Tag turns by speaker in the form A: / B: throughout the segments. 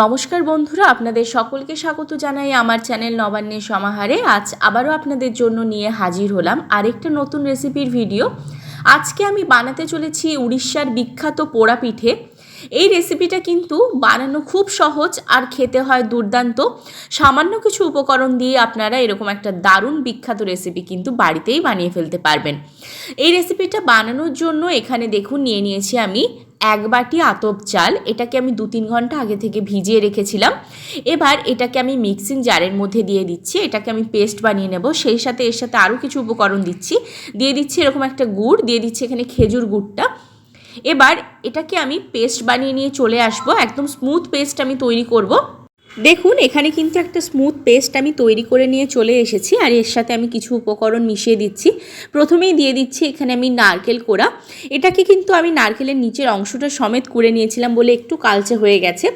A: নমস্কার বন্ধুরা, আপনাদের সকলকে স্বাগত জানাই আমার চ্যানেল নবান্নের সমাহারে। আজ আবারও আপনাদের জন্য নিয়ে হাজির হলাম আরেকটা নতুন রেসিপির ভিডিও। আজকে আমি বানাতে চলেছি উড়িষ্যার বিখ্যাত পোড়া পিঠে এই রেসিপিটা কিন্তু বানানো খুব সহজ আর খেতে হয় দুর্দান্ত। সামান্য কিছু উপকরণ দিয়ে আপনারা এরকম একটা দারুণ বিখ্যাত রেসিপি কিন্তু বাড়িতেই বানিয়ে ফেলতে পারবেন। এই রেসিপিটা বানানোর জন্য এখানে দেখুন, নিয়ে নিয়েছি আমি এক বাটি আতপ চাল, এটাকে আমি দু তিন ঘণ্টা আগে থেকে ভিজিয়ে রেখেছিলাম। এবার এটাকে আমি মিক্সিং জারের মধ্যে দিয়ে দিচ্ছি, এটাকে আমি পেস্ট বানিয়ে নেব। সেই সাথে এর সাথে আরও কিছু উপকরণ দিচ্ছি। দিয়ে দিচ্ছি এরকম একটা গুড়, দিয়ে দিচ্ছি এখানে খেজুর গুড়টা। এবার এটাকে আমি পেস্ট বানিয়ে নিয়ে চলে আসব। একদম স্মুথ পেস্ট আমি তৈরি করব। দেখুন, এখানে কিন্তু একটা স্মুথ পেস্ট আমি তৈরি করে নিয়ে চলে এসেছি আর এর সাথে আমি কিছু উপকরণ মিশিয়ে দিচ্ছি। প্রথমেই দিয়ে দিচ্ছি এখানে আমি নারকেল কোড়া। এটাকে কিন্তু আমি নারকেলের নিচের অংশটা সমেত করে নিয়েছিলাম বলে একটু কালচে হয়ে গেছে।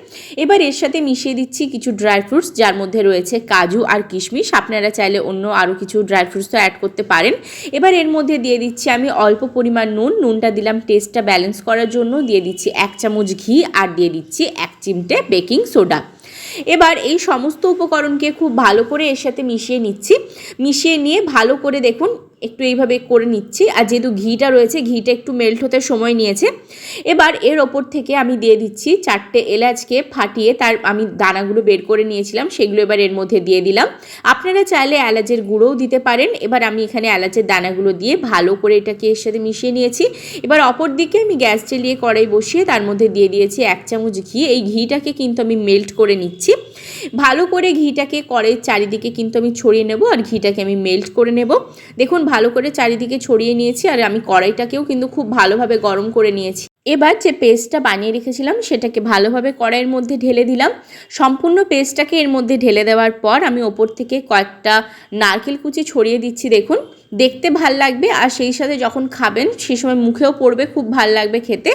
A: এবার এর সাথে মিশিয়ে দিচ্ছি কিছু ড্রাই ফ্রুটস যার মধ্যে রয়েছে কাজু আর কিশমিশ। আপনারা চাইলে অন্য আরও কিছু ড্রাই ফ্রুটস তো অ্যাড করতে পারেন। এবার এর মধ্যে দিয়ে দিচ্ছি আমি অল্প পরিমাণ নুন। নুনটা দিলাম টেস্টটা ব্যালেন্স করার জন্য। দিয়ে দিচ্ছি এক চামচ ঘি আর দিয়ে দিচ্ছি এক চিমটে বেকিং সোডা এবার এই সমস্ত উপকরণকে খুব ভালো করে এর সাথে মিশিয়ে নিচ্ছি। মিশিয়ে নিয়ে ভালো করে দেখুন একটু এইভাবে করে নিচ্ছি। আর যেহেতু ঘিটা রয়েছে, ঘিটা একটু মেল্ট হতে সময় নিয়েছে, এবার এর ওপর থেকে আমি দিয়ে দিচ্ছি চারটে এলাচকে ফাটিয়ে তার আমি দানাগুলো বের করে নিয়েছিলাম, সেগুলো এবার এর মধ্যে দিয়ে দিলাম। আপনারা চাইলে এলাচের গুঁড়োও দিতে পারেন। এবার আমি এখানে এলাচের দানাগুলো দিয়ে ভালো করে এটাকে এর সাথে মিশিয়ে নিয়েছি। এবার অপর দিকে আমি গ্যাস চালিয়ে কড়াই বসিয়ে তার মধ্যে দিয়ে দিয়েছি এক চামচ ঘি। এই ঘিটাকে কিন্তু আমি মেল্ট করে নিচ্ছি। ভালো করে ঘিটাকে কড়াইয়ের চারিদিকে কিন্তু আমি ছড়িয়ে নেব আর ঘিটাকে আমি মেল্ট করে নেব। দেখুন ভালো করে চারিদিকে ছড়িয়ে নিয়েছি আর আমি কড়াইটাকেও কিন্তু খুব ভালোভাবে গরম করে নিয়েছি। এবার যে পেস্টটা বানিয়ে রেখেছিলাম সেটাকে ভালোভাবে কড়াইয়ের মধ্যে ঢেলে দিলাম। সম্পূর্ণ পেস্টটাকে এর মধ্যে ঢেলে দেওয়ার পর আমি ওপর থেকে কয়েকটা নারকেল কুচি ছড়িয়ে দিচ্ছি, দেখুন। দেখতে ভালো লাগবে আর সেই সাথে যখন খাবেন সেই সময় মুখেও পড়বে, খুব ভালো লাগবে খেতে।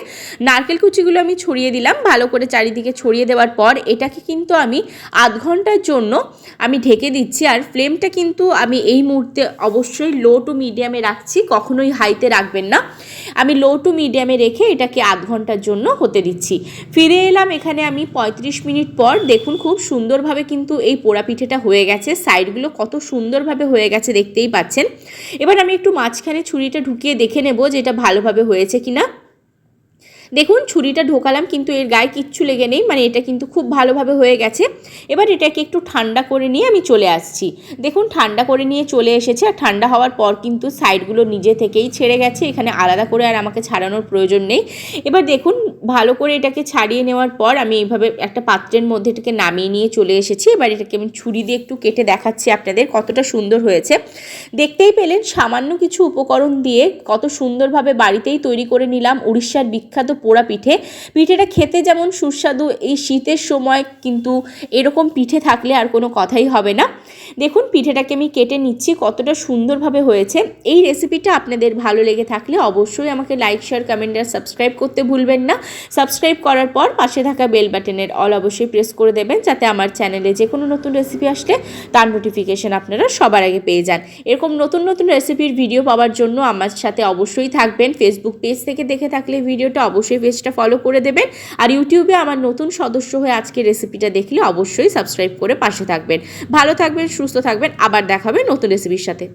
A: নারকেল কুচিগুলো আমি ছড়িয়ে দিলাম, ভালো করে চারিদিকে ছড়িয়ে দেওয়ার পর এটাকে কিন্তু আমি আধ ঘণ্টার জন্য আমি ঢেকে দিচ্ছি আর ফ্লেমটা কিন্তু আমি এই মুহূর্তে অবশ্যই লো টু মিডিয়ামে রাখছি, কখনোই হাইতে রাখবেন না। আমি লো টু মিডিয়ামে রেখে এটাকে আধ ঘণ্টার জন্য হতে দিচ্ছি। ফিরে এলাম এখানে আমি ৩৫ মিনিট পর, দেখুন খুব সুন্দরভাবে কিন্তু এই পোড়া পিঠেটা হয়ে গেছে সাইডগুলো কত সুন্দরভাবে হয়ে গেছে দেখতেই পাচ্ছেন। এবার আমি একটু মাঝখানে ছুরিটা ঢুকিয়ে দেখে নেব যে এটা ভালোভাবে হয়েছে কিনা। দেখুন, ছুরিটা ঢোকালাম কিন্তু এর গায়ে কিচ্ছু লেগে নেই মানে এটা কিন্তু খুব ভালোভাবে হয়ে গেছে। এবার এটাকে একটু ঠান্ডা করে নিয়ে আমি চলে আসছি। দেখুন, ঠান্ডা করে নিয়ে চলে এসেছে আর ঠান্ডা হওয়ার পর কিন্তু সাইডগুলো নিজে থেকেই ছেড়ে গেছে, এখানে আলাদা করে আর আমাকে ছাড়ানোর প্রয়োজন নেই। এবার দেখুন ভালো করে এটাকে ছাড়িয়ে নেওয়ার পর আমি এইভাবে একটা পাত্রের মধ্যে এটাকে নামিয়ে নিয়ে চলে এসেছি। এবার এটাকে আমি ছুরি দিয়ে একটু কেটে দেখাচ্ছি আপনাদের কতটা সুন্দর হয়েছে। দেখতেই পেলেন সামান্য কিছু উপকরণ দিয়ে কত সুন্দরভাবে বাড়িতেই তৈরি করে নিলাম উড়িষ্যার বিখ্যাত পোড়া পিঠে পিঠেটা খেতে যেমন সুস্বাদু, এই শীতের সময় কিন্তু এরকম পিঠে থাকলে আর কোনো কথাই হবে না। দেখুন পিঠেটাকে আমি কেটে নিচ্ছি, কতটা সুন্দরভাবে হয়েছে। এই রেসিপিটা আপনাদের ভালো লেগে থাকলে অবশ্যই আমাকে লাইক শেয়ার কমেন্ট আর সাবস্ক্রাইব করতে ভুলবেন না। সাবস্ক্রাইব করার পর পাশে থাকা বেল বাটনের অল অবশ্যই প্রেস করে দেবেন, যাতে আমার চ্যানেলে যে কোনো নতুন রেসিপি আসলে তার নোটিফিকেশান আপনারা সবার আগে পেয়ে যান। এরকম নতুন নতুন রেসিপির ভিডিও পাওয়ার জন্য আমার সাথে অবশ্যই থাকবেন। ফেসবুক পেজ থেকে দেখে থাকলে ভিডিওটা অবশ্যই পেজটা ফলো করে দেবেন। আর ইউটিউবে আমার নতুন সদস্য হয়ে আজকে রেসিপিটা দেখলে অবশ্যই সাবস্ক্রাইব করে পাশে থাকবেন। ভালো থাকবেন, সুস্থ থাকবেন, আবার দেখাবেন নতুন রেসিপির সাথে।